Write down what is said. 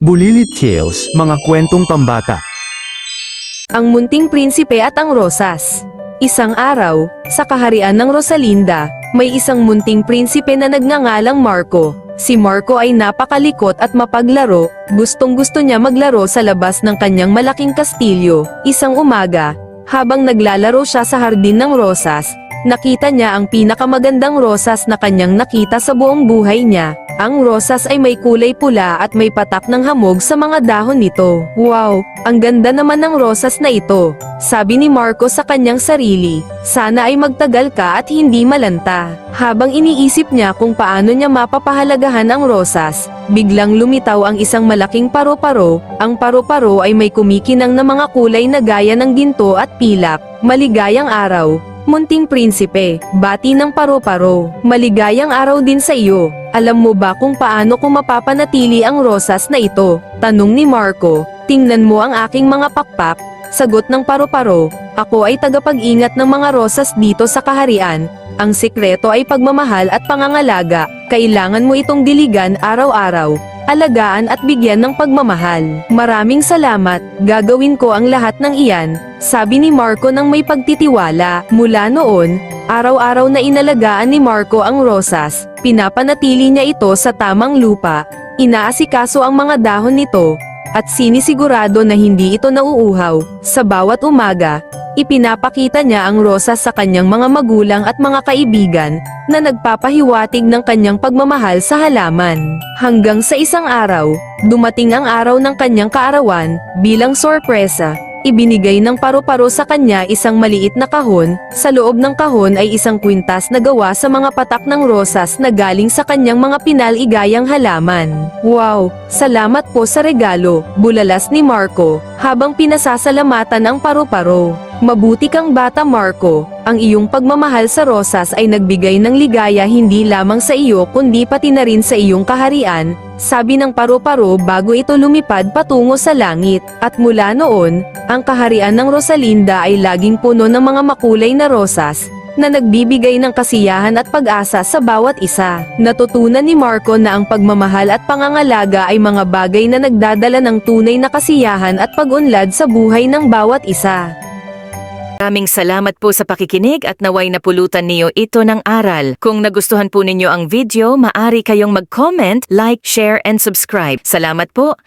Bulilit Tales, mga kwentong pambata. Ang Munting Prinsipe at ang Rosas. Isang araw, sa kaharian ng Rosalinda, may isang munting prinsipe na nagngangalang Marco. Si Marco ay napakalikot at mapaglaro, gustong gusto niya maglaro sa labas ng kanyang malaking kastilyo. Isang umaga, habang naglalaro siya sa hardin ng rosas, nakita niya ang pinakamagandang rosas na kanyang nakita sa buong buhay niya. Ang rosas ay may kulay pula at may patak ng hamog sa mga dahon nito. Wow, ang ganda naman ng rosas na ito. Sabi ni Marco sa kanyang sarili, sana ay magtagal ka at hindi malanta. Habang iniisip niya kung paano niya mapapahalagahan ang rosas, biglang lumitaw ang isang malaking paro-paro. Ang paro-paro ay may kumikinang na mga kulay na gaya ng ginto at pilak. Maligayang araw, Munting prinsipe, bati ng paro-paro. Maligayang araw din sa iyo. Alam mo ba kung paano ko mapapanatili ang rosas na ito? Tanong ni Marco. Tingnan mo ang aking mga pakpak. Sagot ng paro-paro. Ako ay tagapag-ingat ng mga rosas dito sa kaharian. Ang sikreto ay pagmamahal at pangangalaga. Kailangan mo itong diligan araw-araw. Alagaan at bigyan ng pagmamahal. Maraming salamat, gagawin ko ang lahat ng iyan, sabi ni Marco nang may pagtitiwala. Mula noon, araw-araw na inalagaan ni Marco ang rosas, pinapanatili niya ito sa tamang lupa, inaasikaso ang mga dahon nito, at sinisigurado na hindi ito nauuhaw. Sa bawat umaga, ipinapakita niya ang rosas sa kanyang mga magulang at mga kaibigan, na nagpapahiwatig ng kanyang pagmamahal sa halaman. Hanggang sa isang araw, dumating ang araw ng kanyang kaarawan, bilang sorpresa, Ibinigay ng paro-paro sa kanya isang maliit na kahon, sa loob ng kahon ay isang kwintas na gawa sa mga patak ng rosas na galing sa kanyang mga pinaligayang halaman. Wow! Salamat po sa regalo, bulalas ni Marco, habang pinasasalamatan ang paro-paro. Mabuti kang bata Marco, ang iyong pagmamahal sa rosas ay nagbigay ng ligaya hindi lamang sa iyo kundi pati na rin sa iyong kaharian, sabi ng paro-paro bago ito lumipad patungo sa langit. At mula noon, ang kaharian ng Rosalinda ay laging puno ng mga makulay na rosas, na nagbibigay ng kasiyahan at pag-asa sa bawat isa. Natutunan ni Marco na ang pagmamahal at pangangalaga ay mga bagay na nagdadala ng tunay na kasiyahan at pag-unlad sa buhay ng bawat isa. Maraming salamat po sa pakikinig at naway napulutan niyo ito ng aral. Kung nagustuhan po ninyo ang video, maari kayong mag-comment, like, share, and subscribe. Salamat po!